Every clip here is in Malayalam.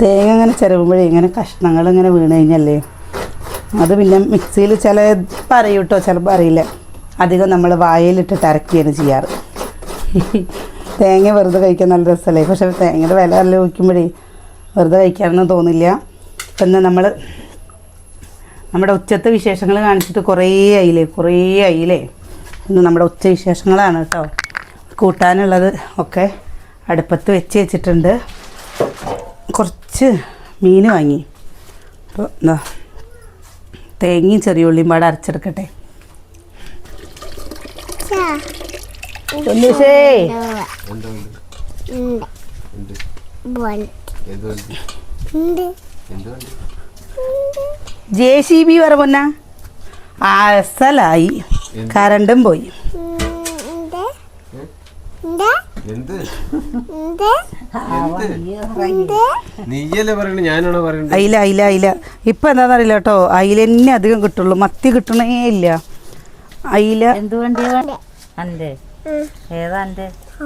തേങ്ങ ഇങ്ങനെ ചിരവുമ്പോഴേ ഇങ്ങനെ കഷ്ണങ്ങൾ ഇങ്ങനെ വീണ് കഴിഞ്ഞല്ലേ? അത് പിന്നെ മിക്സിയിൽ ചില പറയും കേട്ടോ ചിലപ്പോൾ അറിയില്ല. അധികം നമ്മൾ വായയിലിട്ടിട്ട് അരക്കുകയാണ് ചെയ്യാറ്. തേങ്ങ വെറുതെ കഴിക്കാൻ നല്ല രസമല്ലേ പക്ഷേ തേങ്ങയുടെ വില നല്ല വയ്ക്കുമ്പോഴേ വെറുതെ കഴിക്കാനൊന്നും തോന്നില്ല. പിന്നെ നമ്മൾ നമ്മുടെ ഉച്ചത്തെ വിശേഷങ്ങൾ കാണിച്ചിട്ട് കുറേ ആയില്ലേ? കുറേ ആയില്ലേ? ഇന്ന് നമ്മുടെ ഉച്ച വിശേഷങ്ങളാണ് കേട്ടോ കൂട്ടാനുള്ളത് ഒക്കെ അടുപ്പത്ത് വെച്ച് വെച്ചിട്ടുണ്ട്. കുറച്ച് മീൻ വാങ്ങി. അപ്പോൾ എന്താ തേങ്ങയും ചെറിയ ഉള്ളിയും പാടെ അരച്ചെടുക്കട്ടെ. ജെ സി ബി വേറെ പൊന്ന. അസലായി. കറണ്ടും പോയി. എന്ത്? ഉണ്ട്. ഉണ്ട്. നീയല്ലേ പറയണേ? ഞാനാണോ പറയണ്ടത് അയില അയില അയില. എന്താന്ന് എന്താണെന്നറിയില്ല കേട്ടോ. അയില തന്നെ അധികം കിട്ടുള്ളൂ. മത്തി കിട്ടണേ ഇല്ല. അയില. എന്ത്. ഏതാ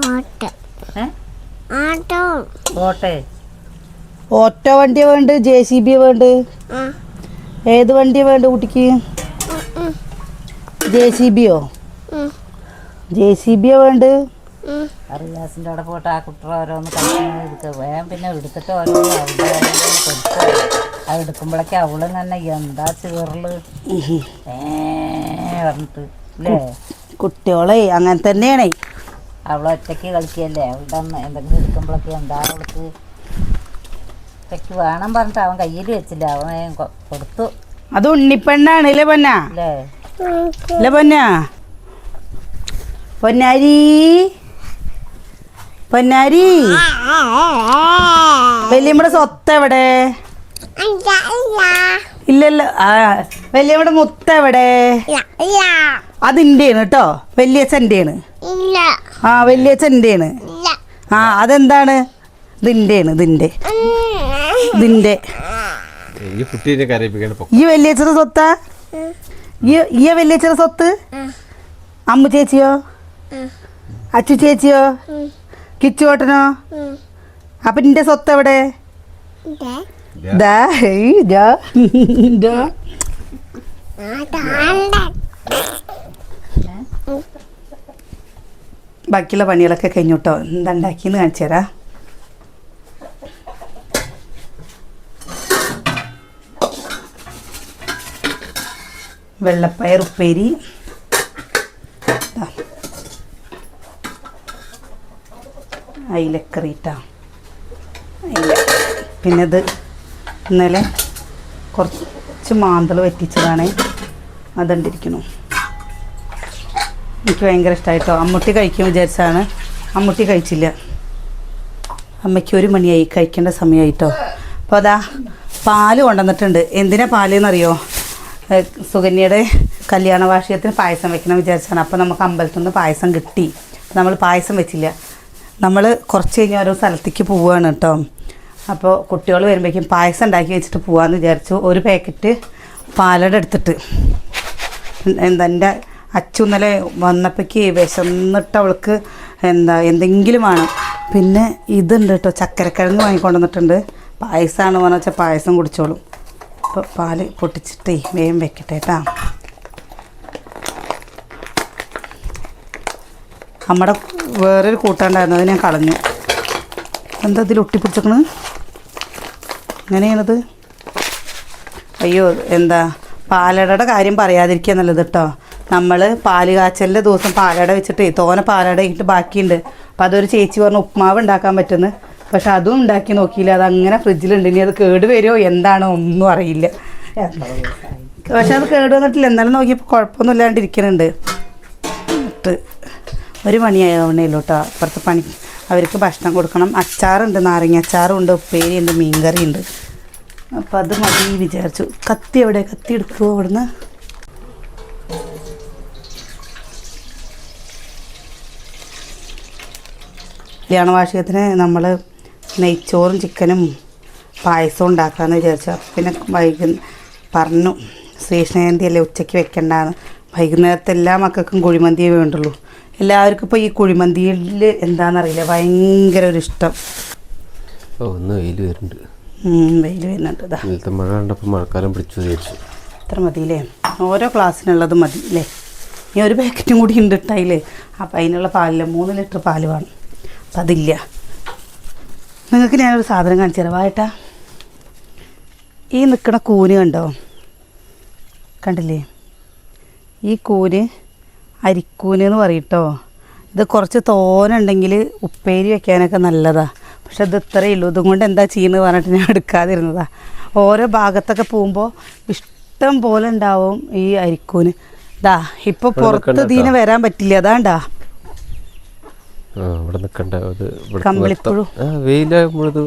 ഓട്ടോ. ഏ? ഓട്ടോ. ഓട്ടെ. ഓട്ടോ വണ്ടിയാ വേണ്ട ജെ സി ബി വേണ്ട ആ. ഏത് വണ്ടിയാ വേണ്ട കുട്ടിക്ക്. ജെ സി ബിയോ? ജെ സി ബിയോ വേണ്ട ഉം. അറിയാസിന്റെ അവിടെ പോയിട്ട് ആ കുട്ടർ ഓരോന്ന് കഴിക്കുന്നത് എടുക്കുക വേഗം പിന്നെ എടുത്തിട്ട് ഓരോ അവിടെ കൊടുത്ത് അത് എടുക്കുമ്പോഴേക്കും അവൾ തന്നെ എന്താ ചേറിൽ? പറഞ്ഞിട്ട് അല്ലേ കുട്ടികളെ അങ്ങനെ തന്നെയാണേ. അവൾ ഒറ്റയ്ക്ക് കളിക്കല്ലേ? അവളുടെ അമ്മ എന്തെങ്കിലും എടുക്കുമ്പോഴൊക്കെ എന്താ അവൾക്ക്? ഒറ്റയ്ക്ക് വേണം പറഞ്ഞിട്ട് അവൻ കയ്യിൽ വെച്ചില്ല. അവൻ കൊടുത്തു. അത് ഉണ്ണിപ്പെണ്ണാണ് ഇല്ലേ പൊന്ന? അല്ലേ ഇല്ല പൊന്ന? പൊന്നാരി. പൊന്നാരി വല്യമ്മയുടെ സ്വത്ത് എവിടെ ഇല്ല, ഇല്ല. ഇല്ലല്ലോ ആ വല്യമ്മയുടെ മുത്ത എവിടെ. അതിന്റെയാണ് കേട്ടോ വലിയച്ഛന്റെയാണ്. ആ വല്യച്ഛന്റെയാണ്. ആ അതെന്താണ് ഇതിന്റെയാണ് ഇതിന്റെ. ഇതിന്റെ ഈ വല്യച്ഛന്റെ സ്വത്താ ഈ ഈ സ്വത്ത് അമ്മു ചേച്ചിയോ. അച്ചു ചേച്ചിയോ. കിച്ചുവോട്ടനോ. അപ്പൊ നിന്റെ സ്വത്ത് എവിടെ? ബാക്കിയുള്ള പണികളൊക്കെ കഴിഞ്ഞു കേട്ടോ എന്താ കാണിച്ചു തരാം. വെള്ളപ്പയർ ഉപ്പേരി. അയിലക്കറി ട്ടാ. അയില. പിന്നെ ഇത് ഇന്നലെ കുറച്ച് മാന്തൾ വറ്റിച്ചതാണ്. അതുണ്ടിരിക്കുന്നു എനിക്ക് ഭയങ്കര ഇഷ്ടമായിട്ടോ അമ്മൂട്ടി കഴിക്കും വിചാരിച്ചാണ് അമ്മൂട്ടി കഴിച്ചില്ല. അമ്മയ്ക്ക് ഒരു മണിയായി. കഴിക്കേണ്ട സമയമായിട്ടോ അപ്പോൾ അതാ പാൽ കൊണ്ടുവന്നിട്ടുണ്ട്. എന്തിനാ പാൽ എന്നറിയോ സുകന്യയുടെ കല്യാണ വാർഷികത്തിന് പായസം വെക്കണം വിചാരിച്ചാണ് അപ്പോൾ നമുക്ക് അമ്പലത്തിൽ നിന്ന് പായസം കിട്ടി. നമ്മൾ പായസം വെച്ചില്ല. നമ്മൾ കുറച്ച് കഴിഞ്ഞ് ഓരോ സ്ഥലത്തേക്ക് പോവുകയാണ് കേട്ടോ. അപ്പോൾ കുട്ടികൾ വരുമ്പോഴേക്കും പായസം ഉണ്ടാക്കി വെച്ചിട്ട് പോകാമെന്ന് വിചാരിച്ചു. ഒരു പാക്കറ്റ് പാലട എടുത്തിട്ട്. എന്താ എന്റെ അച്ചു ഇന്നലെ വന്നപ്പോഴേക്ക് വിശന്നിട്ട് അവൾക്ക് എന്താ എന്തെങ്കിലും വേണം. പിന്നെ ഇതുണ്ട് കേട്ടോ ചക്കരക്കിഴങ്ങ് വാങ്ങിക്കൊണ്ടുവന്നിട്ടുണ്ട്. പായസമാണ് പറഞ്ഞാൽ വെച്ചാൽ പായസം കുടിച്ചോളും. അപ്പോൾ പാൽ പൊട്ടിച്ചിട്ടേ വേഗം വെക്കട്ടെ കേട്ടാ. നമ്മുടെ വേറൊരു കൂട്ടാണ്ടായിരുന്നു അത് ഞാൻ കളഞ്ഞു. എന്താ ഇതിൽ ഒട്ടിപ്പിടിച്ചേക്കണ്? എങ്ങനെയാണത്? അയ്യോ എന്താ? പാലടയുടെ കാര്യം പറയാതിരിക്കുക നല്ലത് കേട്ടോ. നമ്മൾ പാൽ കാച്ചലിന്റെ ദിവസം പാലട വെച്ചിട്ട് തോന പാലട ഇട്ട് ബാക്കിയുണ്ട്. അപ്പോൾ അതൊരു ചേച്ചി പറഞ്ഞു ഉപ്മാവ് ഉണ്ടാക്കാൻ പറ്റുന്നു പക്ഷെ അതും ഉണ്ടാക്കി നോക്കിയില്ല. അത് അങ്ങനെ ഫ്രിഡ്ജിലുണ്ട്. ഇനി അത് കേട് വരുമോ? എന്താണോ? ഒന്നും അറിയില്ല. പക്ഷെ അത് കേട് വന്നിട്ടില്ല. എന്നാലും നോക്കിയപ്പോൾ കുഴപ്പമൊന്നും ഇല്ലാണ്ടിരിക്കുന്നുണ്ട് ഒരു മണിയാവണേല്ലോ കേട്ടോ അപ്പുറത്ത് പണി. അവർക്ക് ഭക്ഷണം കൊടുക്കണം. അച്ചാറുണ്ട് നാരങ്ങ അച്ചാറുണ്ട് ഉപ്പേരിയുണ്ട് മീൻകറിയുണ്ട്. അപ്പം അത് മതി വിചാരിച്ചു. കത്തി എവിടെ? കത്തി എടുക്കുമോ അവിടുന്ന്? കല്യാണ വാർഷികത്തിന് നമ്മൾ നെയ്ച്ചോറും ചിക്കനും പായസവും ഉണ്ടാക്കാമെന്ന് വിചാരിച്ചു. പിന്നെ വൈകുന്നേരം പറഞ്ഞു. ശ്രീകൃഷ്ണജയന്തി അല്ലേ ഉച്ചയ്ക്ക് വെക്കണ്ടാന്ന്. വൈകുന്നേരത്തെ എല്ലാ മക്കൾക്കും കുഴിമന്തിയേ വേണ്ടുള്ളൂ. എല്ലാവർക്കും ഇപ്പോൾ ഈ കുഴിമന്തിയിൽ എന്താണെന്നറിയില്ല ഭയങ്കര ഒരു ഇഷ്ടം ഓ ഒന്ന് വെയിൽ വരുന്നുണ്ട്. വെയിൽ വരുന്നുണ്ട് ഇന്നലത്തെ മഴ കണ്ടപ്പോൾ മഴക്കാലം പിടിച്ചു വിചാരിച്ചു. ഇത്ര മതിയില്ലേ? ഓരോ ക്ലാസ്സിനുള്ളത് മതി അല്ലേ ഇനി ഒരു പാക്കറ്റും കൂടി ഉണ്ട് ഇട്ടായില്ലേ? അപ്പം അതിനുള്ള പാലില്ല മൂന്ന് ലിറ്റർ പാൽ വേണം. അപ്പം അതില്ല. നിങ്ങൾക്ക് ഞാനൊരു സാധനം കാണിച്ചു തരാം. വായട്ടാ ഈ നിൽക്കണ കൂന് കണ്ടോ? കണ്ടില്ലേ? ഈ കൂന് അരിക്കൂന് എന്ന് പറയട്ടോ. ഇത് കുറച്ച് തോനുണ്ടെങ്കിൽ ഉപ്പേരി വെക്കാനൊക്കെ നല്ലതാണ് പക്ഷെ ഇത് ഇത്രയേ ഉള്ളൂ. ഇതും കൊണ്ട് എന്താ ചെയ്യുന്നത് പറഞ്ഞിട്ട് ഞാൻ എടുക്കാതിരുന്നതാണ് ഓരോ ഭാഗത്തൊക്കെ പോകുമ്പോൾ ഇഷ്ടം പോലെ ഉണ്ടാവും ഈ അരിക്കൂന്. ദാ ഇപ്പൊ പുറത്ത് ഇതിന് വരാൻ പറ്റില്ല. അതാണ്ടാ ആ ഇവിടെ നിൽക്കണ്ട അത് കമ്പിളിപ്പുഴു. വെയിലാകുമ്പോഴത്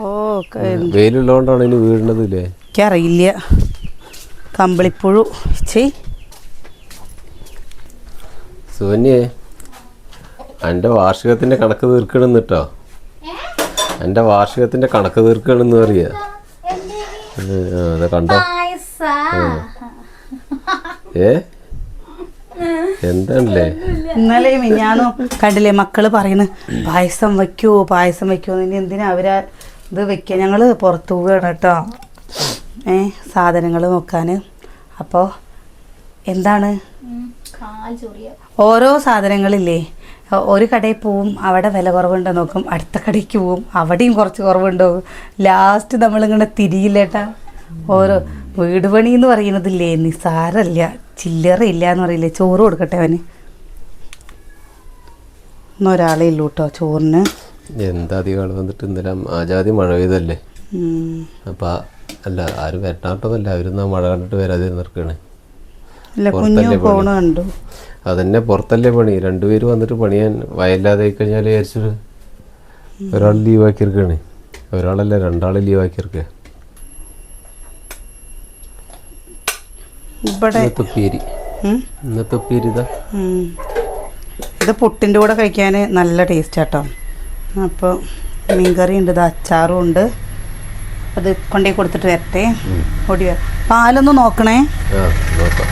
ഓ വെയിലുള്ളതുകൊണ്ടാണ് ഇനി വീഴുന്നത് അറിയില്ല എനിക്കറിയില്ല. കമ്പിളിപ്പുഴു ചെയ് സുവന്യേ എന്റെ വാർഷികത്തിന്റെ കണക്ക് തീർക്കണം കേട്ടോ എന്റെ വാർഷികത്തിന്റെ കണക്ക് തീർക്കണമെന്ന് പറയാ. അതെ കണ്ടോ? ഏ? എന്താണല്ലേ? ഇന്നലെ മിഞ്ഞാന്നും കണ്ടില്ലേ മക്കൾ പറയുന്നു പായസം വെക്കുവോ പായസം വെക്കുവോ ഇനി എന്തിനാ അവരാ ഇത് വെക്കുക ഞങ്ങൾ പുറത്തു പോവുകയാണ് കേട്ടോ. സാധനങ്ങൾ നോക്കാൻ അപ്പോൾ എന്താണ്? ഓരോ സാധനങ്ങളില്ലേ ഒരു കടയിൽ പോവും അവിടെ വില കുറവുണ്ടോ നോക്കും അടുത്ത കടയ്ക്ക് പോവും അവിടെയും കുറച്ച് കുറവുണ്ടോ ലാസ്റ്റ് നമ്മളിങ്ങനെ തിരിയില്ലേട്ടാ. ഓരോ വീട് പണി എന്ന് പറയുന്നതില്ലേ നിസാരല്ല ചില്ലറ ഇല്ല എന്ന് പറയില്ലേ ചോറ് കൊടുക്കട്ടെ അവന്. ഇന്നൊരാളേ ഉള്ളൂ കേട്ടോ ചോറിന്. എന്താ അധികം വന്നിട്ട് ഇന്നലെ ആജാതി മഴ പെയ്തല്ലേ? അപ്പം അല്ല ആരും വരണ്ടാട്ടൊന്നുമല്ല അവരൊന്നും ആ മഴ കണ്ടിട്ട് വരാതെ കണ്ടു. അതന്നെ പുറത്തല്ലേ പണി? രണ്ടുപേര് വന്നിട്ട് പണിയാൻ വയല്ലാതെ കഴിഞ്ഞാൽ വിചാരിച്ചിട്ട് ഒരാൾ ലീവ് ആക്കിയിരിക്കണേ. ഒരാളല്ല രണ്ടാൾ ലീവ് ആക്കിയിരിക്കുക ഇവിടെ ഇന്നത്തെ ഉം. ഇന്നത്തെ ഉപ്പേരി ഇതാ. ഇത് പുട്ടിന്റെ കൂടെ കഴിക്കാൻ നല്ല ടേസ്റ്റ് ആട്ടോ. അപ്പോൾ മീൻകറി ഉണ്ട് ഇത് അച്ചാറും ഉണ്ട്. അത് കൊണ്ടേ കൊടുത്തിട്ട് വരട്ടെ. ഓടി വരാം പാലൊന്ന് നോക്കണേ. ആ നോക്കാം.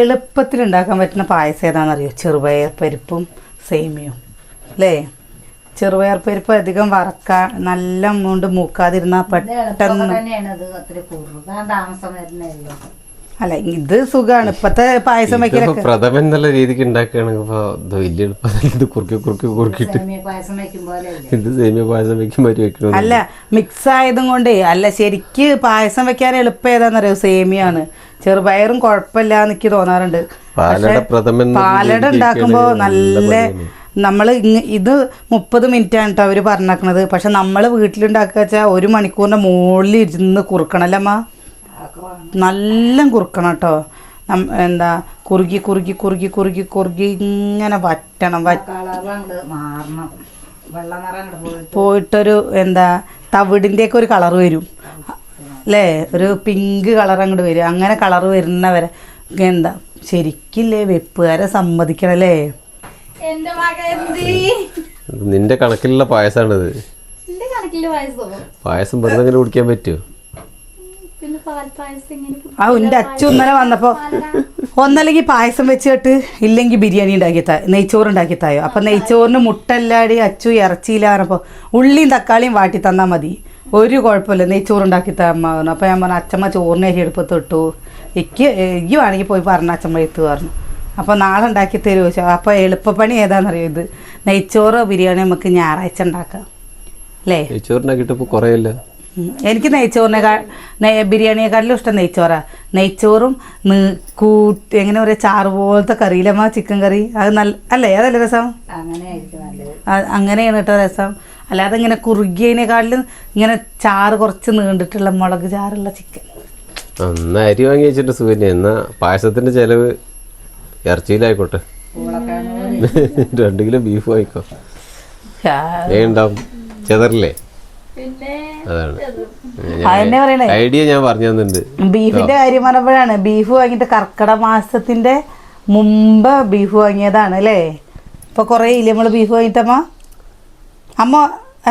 എളുപ്പത്തിൽ ഉണ്ടാക്കാൻ പറ്റുന്ന പായസം ഏതാണെന്നറിയോ? ചെറുപയർ പരിപ്പും സേമിയും അല്ലേ ചെറുപയർ പരിപ്പ് അധികം വറക്കാൻ നല്ല കൊണ്ട് മൂക്കാതിരുന്നാൽ പെട്ടെന്ന് അല്ല ഇത് സുഖമാണ് ഇപ്പത്തെ പായസം ഇതിപ്പോ വയ്ക്കലൊക്കെ പ്രഥമൻ എന്നുള്ള രീതിക്ക് ഉണ്ടാക്കുകയാണെങ്കിൽ ഇപ്പൊ ഇത് വലിയ എളുപ്പത്തിൽ ഇത് കുറുക്കി കുറുക്കി കുറുക്കിയിട്ട് പായസം വെക്കും പോലെ അല്ലേ ഇത് സേമിയ പായസം വെക്കും മാറ്റി വെക്കണം അല്ല മിക്സ് ആയതും കൊണ്ട് അല്ല ശരിക്ക് പായസം വെക്കാൻ എളുപ്പം ഏതാണെന്നറിയോ സേമിയാണ്. ചെറുപയറും കുഴപ്പമില്ല എനിക്ക് തോന്നാറുണ്ട്. പാലട ഉണ്ടാക്കുമ്പോൾ നല്ല. നമ്മൾ ഇത് മുപ്പത് മിനിറ്റ് ആണ് കേട്ടോ അവർ പറഞ്ഞേക്കണത്. പക്ഷെ നമ്മൾ വീട്ടിലുണ്ടാക്കുക വെച്ചാൽ ഒരു മണിക്കൂറിന്റെ മുകളിൽ ഇരുന്ന് കുറുക്കണല്ലമ്മ നല്ല കുറുക്കണം കേട്ടോ എന്താ കുറുകി കുറുകി കുറുകി കുറുകി കുറുകി ഇങ്ങനെ വറ്റണം പോയിട്ടൊരു എന്താ തവിടിന്റെയൊക്കെ ഒരു കളർ വരും. അല്ലേ ഒരു പിങ്ക് കളർ അങ്ങോട്ട് വരും. അങ്ങനെ കളർ വരുന്നവരെ എന്താ ശരിക്കില്ലേ വെപ്പുകാരെ സമ്മതിക്കണല്ലേ നിന്റെ കണക്കിലുള്ള വയസ്സോ പായസം? വെറുതെ കുടിക്കാൻ പറ്റുമോ പിന്നെ പാൽ പായസം ഇങ്ങനെ ആ എന്റെ അച്ഛൻ ഇന്നലെ വന്നപ്പോൾ ഒന്നല്ലെങ്കിൽ പായസം വെച്ചിട്ട് ഇല്ലെങ്കിൽ ബിരിയാണി ഉണ്ടാക്കി താ നെയ്ച്ചോറ് ഉണ്ടാക്കി തായോ. അപ്പൊ നെയ്ച്ചോറിന് മുട്ടല്ലാടി അച്ചു ഇറച്ചിയില്ല പറഞ്ഞപ്പോ ഉള്ളിയും തക്കാളിയും വാട്ടി തന്നാൽ മതി. ഒരു കുഴപ്പമില്ല. നെയ്ച്ചോറ് ഉണ്ടാക്കി തമ്മ പറഞ്ഞു. അപ്പോൾ ഞാൻ പറഞ്ഞു അച്ഛമ്മ ചോറിന് അരി എടുപ്പത്ത് ഇട്ടു. എനിക്ക് എനിക്ക് വേണമെങ്കിൽ പോയി പറഞ്ഞു അച്ഛമ്മ എത്തു പറഞ്ഞു. അപ്പോൾ നാളെ ഉണ്ടാക്കി തരുമോ ചോദിച്ചു. അപ്പോൾ എളുപ്പപ്പണി ഏതാണെന്നറിയോ ഇത്? നെയ്ച്ചോറോ ബിരിയാണി നമുക്ക് ഞായറാഴ്ച ഉണ്ടാക്കാം. അല്ലേ? നെയ്ച്ചോറിനാക്കിയിട്ട് ഇപ്പോൾ കുറേയല്ല. എനിക്ക് നെയ്ച്ചോറിനെ നെയ് ബിരിയാണിയെക്കാട്ടിലും ഇഷ്ടം നെയ്ച്ചോറാ. നെയ്ച്ചോറും ന്- കൂട്ടി എങ്ങനെ പറയുക ചാറ് പോലത്തെ കറിയിലമ്മ ചിക്കൻ കറി. അത് നല്ല അല്ലേ? അതല്ല രസം? അങ്ങനെയാണ് കേട്ടോ രസം. അല്ലാതെ ഇങ്ങനെ കുറുകിയതിനെക്കാട്ടിലും ഇങ്ങനെ ചാറ് കുറച്ച് നീണ്ടിട്ടുള്ള മുളക് ചാറുള്ള ചിക്കൻ. എന്നാ അരി വാങ്ങി വെച്ചിട്ട് സുഖന്യ എന്നാ പായസത്തിന്റെ ചെലവ് ഇറച്ചിയിലായിക്കോട്ടെ. രണ്ട് കിലോ ബീഫ് വാങ്ങിക്കോ. ഉണ്ടാവും. ചെതറില്ലേ? അതാണ്. ഐഡിയ ഞാൻ പറഞ്ഞു തന്നിട്ടുണ്ട്. ബീഫിന്റെ കാര്യം പറഞ്ഞപ്പോഴാണ് ബീഫ് വാങ്ങിയിട്ട് കർക്കിടക മാസത്തിന്റെ മുമ്പ് ബീഫ് വാങ്ങിയതാണ് അല്ലേ? ഇപ്പൊ കൊറേ ഇല്ലേ നമ്മൾ ബീഫ് വാങ്ങിട്ടമ്മ? അമ്മ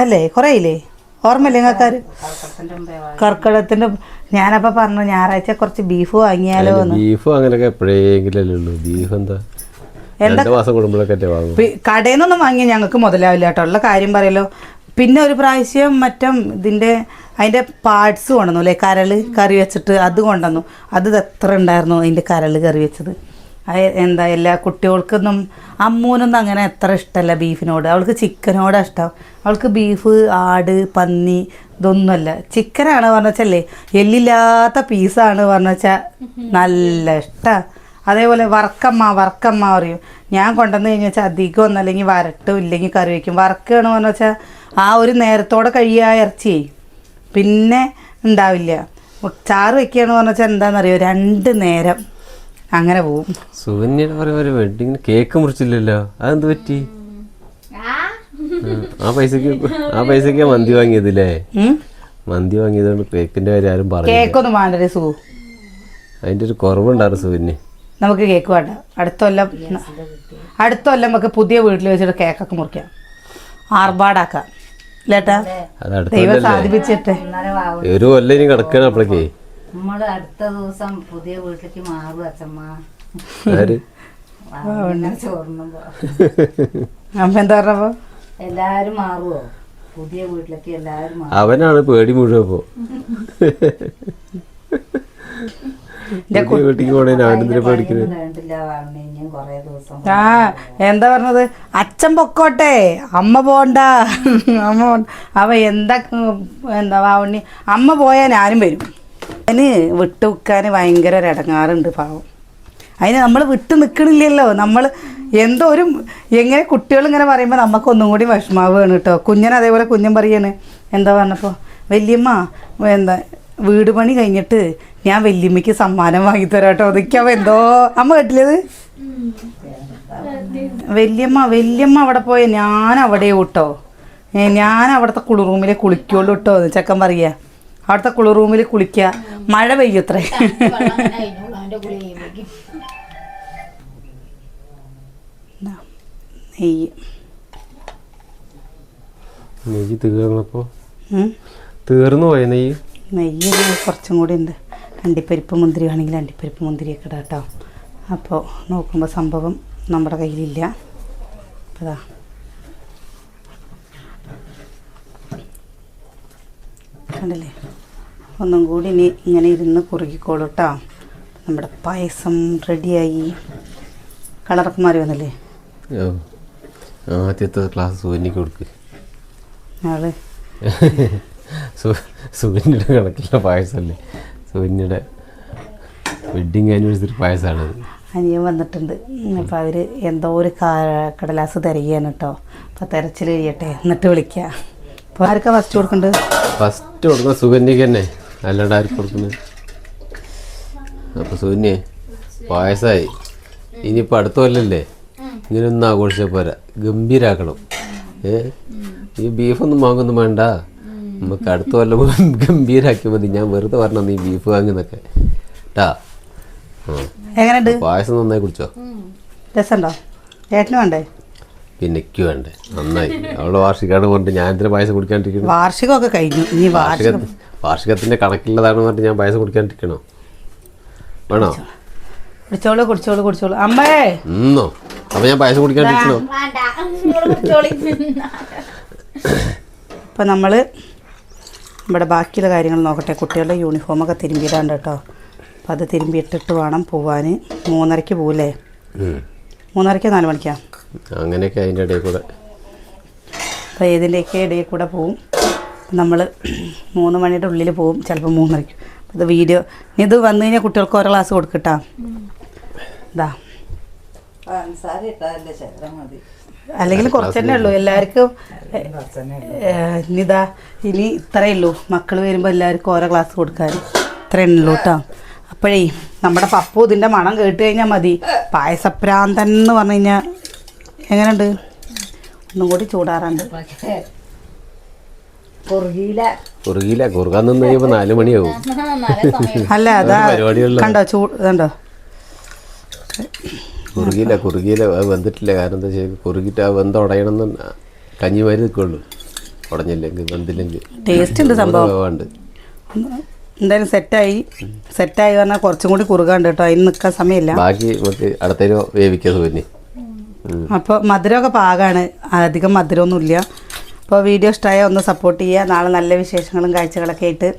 അല്ലേ? കൊറേ ഇല്ലേ? ഓർമ്മയില്ലേ നിങ്ങൾക്കാര് കർക്കിടത്തിന്റെ കർക്കിടകത്തിന്റെ ഞാനപ്പോ പറഞ്ഞു ഞായറാഴ്ച കുറച്ച് ബീഫ് വാങ്ങിയാലോ ബീഫ് ബീഫും അങ്ങനെയൊക്കെ എപ്പോഴെങ്കിലും ഉള്ളൂ. ബീഫ് എന്താ? എന്താ കടയിൽ നിന്നൊന്നും വാങ്ങിയ ഞങ്ങൾക്ക് മുതലാവില്ല കേട്ടോ. ഉള്ള കാര്യം പറയലോ പിന്നെ ഒരു പ്രാവശ്യം മറ്റം ഇതിന്റെ അതിന്റെ പാർട്സ് കൊണ്ടുവന്നു അല്ലേ? കരൾ കറി വെച്ചിട്ട് അത് കൊണ്ടുവന്നു. അത് എത്ര ഉണ്ടായിരുന്നു അതിന്റെ കരൾ കറി വെച്ചത്? എന്താ എല്ലാ കുട്ടികൾക്കൊന്നും അമ്മൂനൊന്നും അങ്ങനെ എത്ര ഇഷ്ടമല്ല ബീഫിനോട്. അവൾക്ക് ചിക്കനോടാണ് ഇഷ്ടം. അവൾക്ക് ബീഫ് ആട് പന്നി ഇതൊന്നുമല്ല ചിക്കനാണ് പറഞ്ഞ വെച്ചല്ലേ? എല്ലില്ലാത്ത പീസാണ് പറഞ്ഞ വെച്ചാൽ നല്ല ഇഷ്ടമാണ് അതേപോലെ വറക്കമ്മ വറക്കമ്മ പറയും. ഞാൻ കൊണ്ടുവന്ന് കഴിഞ്ഞാൽ അധികം ഒന്നും അല്ലെങ്കിൽ വരട്ടും ഇല്ലെങ്കിൽ കറി വയ്ക്കും വറക്കുകയാണ് പറഞ്ഞു വെച്ചാൽ ആ ഒരു നേരത്തോടെ കഴിയുക ആ ഇറച്ചി. പിന്നെ ഉണ്ടാവില്ല. ചാറ് വെക്കുകയാണ് പറഞ്ഞാൽ എന്താണെന്നറിയോ രണ്ട് നേരം അങ്ങനെ പോവും. സുകന്യയുടെ പറയുമ്പോൾ വെഡിങ്ങിന് കേക്ക് മുറിച്ചില്ലല്ലോ. അതെന്ത് പറ്റി? ആ ആ പൈസക്ക് ആ പൈസക്ക് മന്തി വാങ്ങിയതില്ലേ? മന്തി വാങ്ങിയതുകൊണ്ട് കേക്കിന്റെ കാര്യം ആരും പറഞ്ഞു കേക്കൊന്നും വേണ്ടേ സു. അതിന്റെ ഒരു കുറവുണ്ടായിരുന്നു സുവിന് നമുക്ക് കേക്ക് വേണ്ട. അടുത്ത കൊല്ലം അടുത്ത കൊല്ലം നമുക്ക് പുതിയ വീട്ടിൽ വെച്ചിട്ട് കേക്കൊക്കെ മുറിക്കാം. ആർഭാടാക്കാം. ഇല്ലേട്ടാ? ദൈവം സാധിപ്പിച്ചിട്ടെ. ഒരു കൊല്ലം ഇനി കിടക്കണം അപ്പോഴേക്കേ നമ്മൾ അടുത്ത ദിവസം പുതിയ വീട്ടിലേക്ക് മാറും അച്ഛമ്മ. അമ്മ എന്താ പറഞ്ഞപ്പോ എല്ലാരും മാറുവോ? പുതിയ വീട്ടിലേക്ക് എല്ലാരും മാറും അവനാണ് പേടി മുഴുവൻ പുതിയ വീട്ടിക്ക് പോണേ അവനെന്തിനാ പേടിക്കുന്നത് വേണ്ടില്ല വാവണേ ഇനിയും കൊറേ ദിവസം ആ എന്താ പറഞ്ഞത്? അച്ഛൻ പൊക്കോട്ടെ. അമ്മ പോണ്ട. അമ്മ അവ എന്താ എന്താ വാവണ്ണി അമ്മ പോയാൽ ഞാനും വരും. അതിന് വിട്ട് വിൽക്കാൻ ഭയങ്കര ഇടങ്ങാറുണ്ട് പാവം. അതിന് നമ്മൾ വിട്ട് നിൽക്കണില്ലല്ലോ. നമ്മൾ എന്തോ ഒരു എങ്ങനെ കുട്ടികൾ ഇങ്ങനെ പറയുമ്പോൾ നമുക്കൊന്നും കൂടി വിഷമാവുകയാണ് കേട്ടോ. കുഞ്ഞൻ അതേപോലെ കുഞ്ഞൻ പറയാണ്. എന്താ പറഞ്ഞപ്പോൾ വല്യമ്മ എന്താ വീട് പണി കഴിഞ്ഞിട്ട് ഞാൻ വല്യമ്മയ്ക്ക് സമ്മാനം വാങ്ങിത്തരാം കേട്ടോ. അതൊക്കെ എന്തോ അമ്മ കേട്ടില്ലത് വല്യമ്മ വല്യമ്മ അവിടെ പോയ ഞാൻ അവിടെ കൂട്ടോ ഏ, ഞാൻ അവിടുത്തെ കുളി റൂമിൽ കുളിക്കുള്ളൂ കേട്ടോ എന്ന് ചെക്കൻ പറയാ. അവിടുത്തെ കുളി റൂമിൽ കുളിക്കുക മഴ പെയ്യത്രേ നെയ്യ്. നെയ്യ് തീർന്നപ്പോ. തീർന്നു പോയ നെയ്യ്? നെയ്യ് കുറച്ചും കൂടി ഉണ്ട്. അണ്ടിപ്പരിപ്പ് മുന്തിരി ആണെങ്കിൽ അണ്ടിപ്പരിപ്പ് മുന്തിരിയൊക്കെ ഇടാം കേട്ടോ അപ്പോൾ നോക്കുമ്പോൾ സംഭവം നമ്മുടെ കയ്യിലില്ല. അതാ. കണ്ടല്ലേ? ഒന്നും കൂടി ഇനി ഇങ്ങനെ ഇരുന്ന് കുറുകിക്കോളൂ കേട്ടോ നമ്മുടെ പായസം റെഡിയായി. കളറൊക്കെ മാറി വന്നില്ലേ. ആദ്യത്തെ ക്ലാസ് സൂര്യനിക്ക് കൊടുക്ക്. ആൾ. സൂര്യന്റെ കണക്കിലുള്ള പായസമല്ലേ? സൂര്യന്റെ വെഡിങ് ആനിവേഴ്സറി പായസമാണത്. അനിയൻ വന്നിട്ടുണ്ട്. അപ്പോൾ അവർ എന്തോ ഒരു കടലാസ് തിരയുകയാണ് കേട്ടോ അപ്പോൾ തിരച്ചിൽ കഴിയട്ടെ. എന്നിട്ട് വിളിക്കാം. അപ്പോൾ ആർക്കാ ഫസ്റ്റ് കൊടുക്കണ്ട് ഫസ്റ്റ് കൊടുക്കുന്ന സുഗന്യക്ക് തന്നെ അല്ലാണ്ട് ആർക്ക് കൊടുക്കുന്നത്? അപ്പോൾ സുഗന്യെ പായസമായി ഇനിയിപ്പോൾ അടുത്ത കൊല്ലല്ലേ? ഇങ്ങനെ ഒന്നും ആഘോഷിച്ചാൽ പോരാ. ഗംഭീരാക്കണം. ഏ? ഈ ബീഫൊന്നും വാങ്ങൊന്നും വേണ്ട. നമുക്ക് അടുത്ത കൊല്ലം ഗംഭീരാക്കി മതി. ഞാൻ വെറുതെ പറഞ്ഞു നീ ബീഫ് വാങ്ങുന്നൊക്കെ. ട്ടാ. ആ. എങ്ങനെയുണ്ട്? പായസം നന്നായി കുടിച്ചോ? രസമുണ്ടോ? ചേട്ടന് വേണ്ടേ? പിന്നെ എനിക്ക് വേണ്ടേ. നന്നായി. അവളുടെ വാർഷികമാണ് പറഞ്ഞിട്ട് ഞാൻ എന്തിനാ പായസം കുടിക്കാണ്ടിരിക്കണം? വാർഷികമൊക്കെ കഴിഞ്ഞു. ഇനി വാർഷിക വാർഷികത്തിന്റെ കണക്കില്ലതാണെന്ന് പറഞ്ഞിട്ട് ഞാൻ പായസം കുടിക്കാണ്ടിരിക്കണോ? വേണോ? കുടിച്ചോളൂ കുടിച്ചോളൂ കുടിച്ചോളൂ. അമ്മേ! ഇന്നോ അപ്പൊ ഞാൻ പായസം കുടിക്കാണ്ടിരിക്കണോ? ഇപ്പൊ നമ്മൾ ഇവിടെ ബാക്കിയുള്ള കാര്യങ്ങൾ നോക്കട്ടെ. കുട്ടികളുടെ യൂണിഫോമൊക്കെ തിരുമ്പിയിടാണ്ട് കേട്ടോ. അപ്പോൾ അത് തിരുമ്പി ഇട്ടിട്ട് വേണം പോവാൻ. മൂന്നരയ്ക്ക് പോവില്ലേ. മൂന്നരയ്ക്ക് നാല് മണിക്കാ? അങ്ങനെയൊക്കെ അതിന്റെ ഇടയിൽ കൂടെ. അപ്പോൾ ഏതിന്റെയൊക്കെ ഇടയിൽ കൂടെ പോവും. നമ്മൾ മൂന്ന് മണിയുടെ ഉള്ളിൽ പോവും ചിലപ്പോൾ മൂന്നരയ്ക്ക്. ഇത് വീഡിയോ ഇത് വന്നു കഴിഞ്ഞാൽ കുട്ടികൾക്ക് ഓരോ ക്ലാസ് കൊടുക്കട്ടാ? ഇതാ അല്ലെങ്കിൽ കുറച്ച് തന്നെ ഉള്ളൂ. എല്ലാവർക്കും ഇനിതാ ഇനി ഇത്രയേ ഉള്ളൂ. മക്കൾ വരുമ്പോൾ എല്ലാവർക്കും ഓരോ ക്ലാസ് കൊടുക്കാൻ. ഇത്രയേ ഉള്ളൂ കേട്ടോ അപ്പോഴേ നമ്മുടെ പപ്പു ഇതിന്റെ മണം കേട്ട് കഴിഞ്ഞാൽ മതി. പായസപ്രാന്തൻ എന്ന് പറഞ്ഞു കഴിഞ്ഞാൽ എങ്ങനെയുണ്ട്? ഒന്നും കൂടി ചൂടാറുണ്ട്. കുറുകിയില്ല കുറുകാൻ നിന്ന് കഴിയുമ്പോൾ നാല് മണിയാവും. അല്ല അതാ. കണ്ടോ ചൂ ഇതുണ്ടോ? കുറുകിയില്ല കുറുകിയില്ല അത് വെന്തിട്ടില്ല. കാരണം എന്താ വെച്ചാൽ കുറുകിട്ട് ആ വെന്ത ഉടയണമെന്ന് കഞ്ഞിമാരി നിൽക്കുള്ളൂ ഉടഞ്ഞില്ലെങ്കിൽ വെന്തില്ലെങ്കിൽ. ടേസ്റ്റ് ഉണ്ട് സംഭവം. എന്തായാലും സെറ്റായി. സെറ്റായി പറഞ്ഞാൽ കുറച്ചും കൂടി കുറുകാണ്ട് കേട്ടോ. അതിന് നിൽക്കാൻ സമയമില്ല. ബാക്കി നമുക്ക് അടുത്തേനോ വേവിക്കാൻ സുഖന്യ അപ്പോൾ മധുരമൊക്കെ പാകമാണ് അധികം മധുരമൊന്നുമില്ല. അപ്പോൾ വീഡിയോ ഇഷ്ടമായ ഒന്ന് സപ്പോർട്ട് ചെയ്യുക. നാളെ നല്ല വിശേഷങ്ങളും കാഴ്ചകളൊക്കെ ആയിട്ട്.